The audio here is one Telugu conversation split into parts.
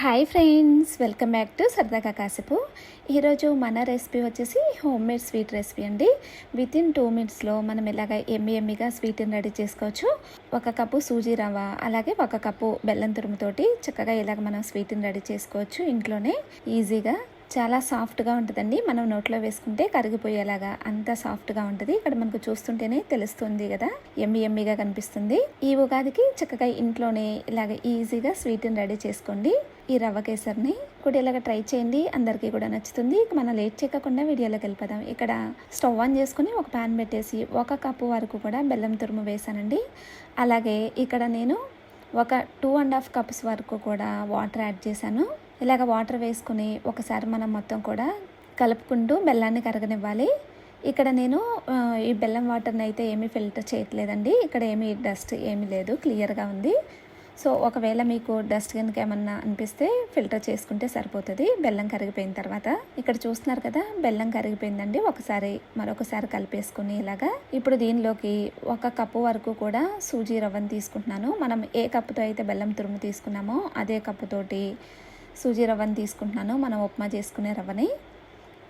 Hi friends welcome back to సరదాగా కాసేపు. ఈరోజు మన రెసిపీ వచ్చేసి హోమ్ మేడ్ స్వీట్ రెసిపీ అండి. విత్ ఇన్ టూ మినిట్స్లో మనం ఇలాగ ఎమ్మి ఎమ్మిగా స్వీట్ని రెడీ చేసుకోవచ్చు. ఒక కప్పు సూజీ రవ్వ అలాగే ఒక కప్పు బెల్లం తురుముతోటి చక్కగా ఇలాగ మనం స్వీట్ని రెడీ చేసుకోవచ్చు ఇంట్లోనే. ఈజీగా చాలా సాఫ్ట్గా ఉంటుందండి. మనం నోట్లో వేసుకుంటే కరిగిపోయేలాగా అంత సాఫ్ట్గా ఉంటుంది. ఇక్కడ మనకు చూస్తుంటేనే తెలుస్తుంది కదా ఎమ్మి ఎమ్మిగా కనిపిస్తుంది. ఈ ఉగాదికి చక్కగా ఇంట్లోనే ఇలాగ ఈజీగా స్వీట్ని రెడీ చేసుకోండి. ఈ రవ్వ కేసరిని కూడా ఇలాగ ట్రై చేయండి. అందరికీ కూడా నచ్చుతుంది. ఇక మనం లేట్ చేయకుండా వీడియోలోకి వెళ్ళిపోదాం. ఇక్కడ స్టవ్ ఆన్ చేసుకుని ఒక ప్యాన్ పెట్టేసి ఒక కప్పు వరకు కూడా బెల్లం తురుము వేసానండి. అలాగే ఇక్కడ నేను ఒక టూ అండ్ హాఫ్ కప్స్ వరకు కూడా వాటర్ యాడ్ చేశాను. ఇలాగ వాటర్ వేసుకుని ఒకసారి మనం మొత్తం కూడా కలుపుకుంటూ బెల్లాన్ని కరగనివ్వాలి. ఇక్కడ నేను ఈ బెల్లం వాటర్ని అయితే ఏమీ ఫిల్టర్ చేయట్లేదండి. ఇక్కడ ఏమీ డస్ట్ ఏమీ లేదు క్లియర్గా ఉంది. సో ఒకవేళ మీకు డస్ట్ కనుక ఏమన్నా అనిపిస్తే ఫిల్టర్ చేసుకుంటే సరిపోతుంది. బెల్లం కరిగిపోయిన తర్వాత ఇక్కడ చూస్తున్నారు కదా బెల్లం కరిగిపోయిందండి. ఒకసారి మరొకసారి కలిపేసుకుని ఇలాగా. ఇప్పుడు దీనిలోకి ఒక కప్పు వరకు కూడా సూజీ రవ్వను తీసుకుంటున్నాను. మనం ఏ కప్పుతో అయితే బెల్లం తురుము తీసుకున్నామో అదే కప్పుతోటి సూజీ రవ్వని తీసుకుంటున్నాను. మనం ఉప్మా చేసుకునే రవ్వని.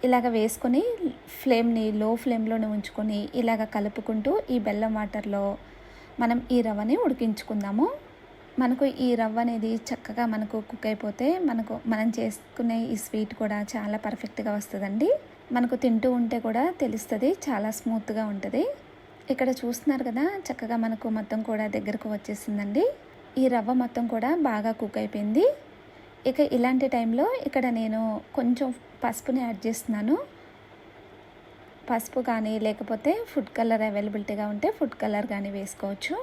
ఇలాగ వేసుకొని ఫ్లేమ్ని లో ఫ్లేమ్లోనే ఉంచుకొని ఇలాగ కలుపుకుంటూ ఈ బెల్లం వాటర్లో మనం ఈ రవ్వని ఉడికించుకుందాము. మనకు ఈ రవ్వ అనేది చక్కగా మనకు కుక్ అయిపోతే మనకు మనం చేసుకునే ఈ స్వీట్ కూడా చాలా పర్ఫెక్ట్గా వస్తుందండి. మనకు తింటూ ఉంటే కూడా తెలుస్తుంది చాలా స్మూత్గా ఉంటుంది. ఇక్కడ చూస్తున్నారు కదా చక్కగా మనకు మొత్తం కూడా దగ్గరకు వచ్చేసిందండి. ఈ రవ్వ మొత్తం కూడా బాగా కుక్ అయిపోయింది. ఇక ఇలాంటి టైంలో ఇక్కడ నేను కొంచెం పసుపుని యాడ్ చేస్తున్నాను. పసుపు కానీ లేకపోతే ఫుడ్ కలర్ అవైలబిలిటీగా ఉంటే ఫుడ్ కలర్ కానీ వేసుకోవచ్చు.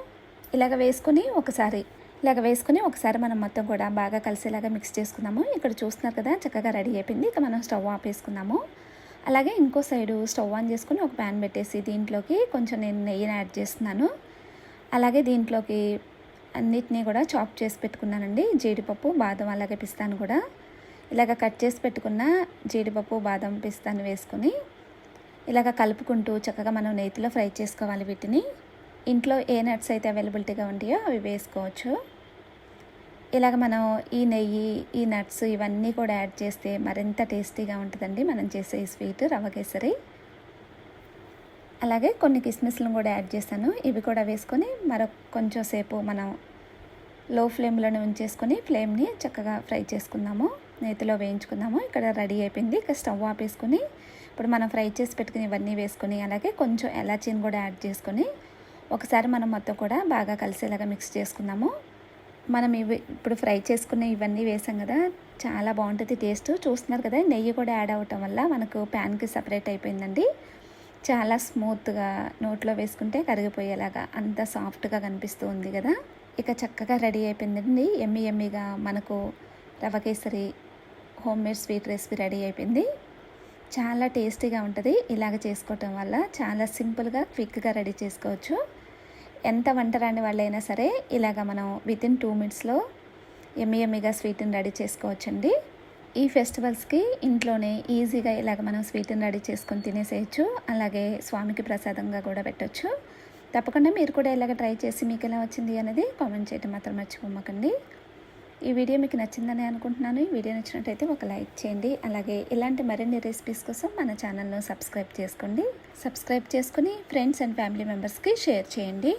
ఇలాగ వేసుకుని ఒకసారి ఇలాగ వేసుకుని ఒకసారి మనం మొత్తం కూడా బాగా కలిసేలాగా మిక్స్ చేసుకుందాము. ఇక్కడ చూస్తున్నారు కదా చక్కగా రెడీ అయిపోయింది. ఇక మనం స్టవ్ ఆపేసుకుందాము అలాగే ఇంకో సైడు స్టవ్ ఆన్ చేసుకుని ఒక ప్యాన్ పెట్టేసి దీంట్లోకి కొంచెం నేను నెయ్యిని యాడ్ చేస్తున్నాను. అలాగే దీంట్లోకి అన్నిటినీ కూడా చాప్ చేసి పెట్టుకున్నానండి. జీడిపప్పు బాదం అలాగే పిస్తాను కూడా. ఇలాగ కట్ చేసి పెట్టుకున్న జీడిపప్పు బాదం పిస్తాను వేసుకొని ఇలాగ కలుపుకుంటూ చక్కగా మనం నేతిలో ఫ్రై చేసుకోవాలి వీటిని. ఇంట్లో ఏ నట్స్ అయితే అవైలబిలిటీగా ఉంటాయో అవి వేసుకోవచ్చు. ఇలాగ మనం ఈ నెయ్యి ఈ నట్స్ ఇవన్నీ కూడా యాడ్ చేస్తే మరింత టేస్టీగా ఉంటుందండి. మనం చేసే ఈ స్వీట్ రవ్వ కేసరి. అలాగే కొన్ని కిస్మిస్లను కూడా యాడ్ చేశాను. ఇవి కూడా వేసుకొని మరొక కొంచెం సేపు మనం లో ఫ్లేమ్లోనే ఉంచేసుకొని ఫ్లేమ్ని చక్కగా ఫ్రై చేసుకుందాము. నేతిలో వేయించుకుందాము. ఇక్కడ రెడీ అయిపోయింది. ఇక స్టవ్ ఆపేసుకొని ఇప్పుడు మనం ఫ్రై చేసి పెట్టుకుని ఇవన్నీ వేసుకొని అలాగే కొంచెం ఎలాచీని కూడా యాడ్ చేసుకొని ఒకసారి మనం మొత్తం కూడా బాగా కలిసేలాగా మిక్స్ చేసుకుందాము. మనం ఇవి ఇప్పుడు ఫ్రై చేసుకున్న ఇవన్నీ వేసాం కదా చాలా బాగుంటుంది టేస్ట్. చూస్తున్నారు కదా నెయ్యి కూడా యాడ్ అవ్వటం వల్ల మనకు ప్యాన్కి సపరేట్ అయిపోయిందండి. చాలా స్మూత్గా నోట్లో వేసుకుంటే కరిగిపోయేలాగా అంత సాఫ్ట్గా కనిపిస్తూ ఉంది కదా. ఇక చక్కగా రెడీ అయిపోయిందండి. ఎమ్మి ఎమ్మిగా మనకు rava kesari home made sweet recipe ready అయిపోయింది. చాలా టేస్టీగా ఉంటుంది. ఇలాగ చేసుకోవటం వల్ల చాలా సింపుల్గా క్విక్గా రెడీ చేసుకోవచ్చు. ఎంత వంట రాని వాళ్ళైనా సరే ఇలాగ మనం విత్ ఇన్ టూ మినిట్స్లో ఎమ్మి ఎమ్మిగా స్వీట్ని రెడీ చేసుకోవచ్చండి. ఈ ఫెస్టివల్స్కి ఇంట్లోనే ఈజీగా ఇలాగ మనం స్వీట్ని రెడీ చేసుకొని తినేసేయచ్చు. అలాగే స్వామికి ప్రసాదంగా కూడా పెట్టచ్చు. తప్పకుండా మీరు కూడా ఇలాగ ట్రై చేసి మీకు ఎలా వచ్చింది అనేది కామెంట్ చేయడం మాత్రం మర్చిపోమ్మకండి ఈ వీడియో మీకు నచ్చిందని అనుకుంటున్నాను. ఈ వీడియో నచ్చినట్టయితే ఒక లైక్ చేయండి. అలాగే ఇలాంటి మరిన్ని రెసిపీస్ కోసం మన ఛానల్ను సబ్స్క్రైబ్ చేసుకోండి. సబ్స్క్రైబ్ చేసుకుని ఫ్రెండ్స్ అండ్ ఫ్యామిలీ మెంబర్స్కి షేర్ చేయండి.